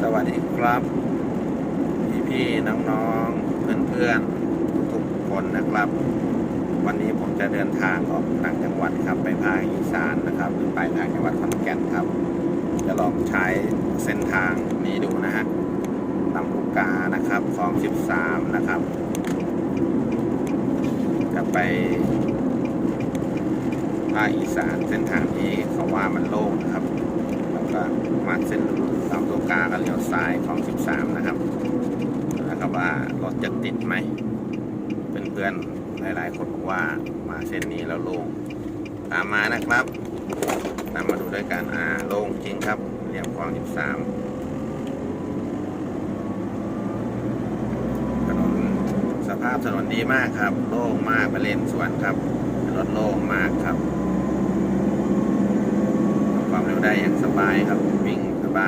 สวัสดีครับ พี่พี่ๆน้องๆเพื่อนทุกคนนะครับ วันนี้ผมจะเดินทางออกต่างจังหวัดครับไปภาคอีสานนะครับหรือไปทางจังหวัดขอนแก่นครับ จะลองใช้เส้นทางนี้ดูนะฮะลำลูกกานะครับคลอง13 นะครับ จะไปภาคอีสานเส้นทางนี้เขาว่ามันโล่งนะครับ แล้วก็มา เส้นลำลูกกาก็เลี้ยวซ้ายของ 13 นะครับนะครับว่ารถจะติดไหมเพื่อนๆหลายๆคนบอกว่ามาเส้นนี้แล้วโล่งตามมานะครับตามมาดูด้วยกันอ่าโล่งจริงครับเรียบคลอง 13 ถนนสภาพถนนดีมากครับ โล่งมากไปเลนสวนครับรถโล่งมากครับ ได้อย่างสบายครับวิ่งสบาย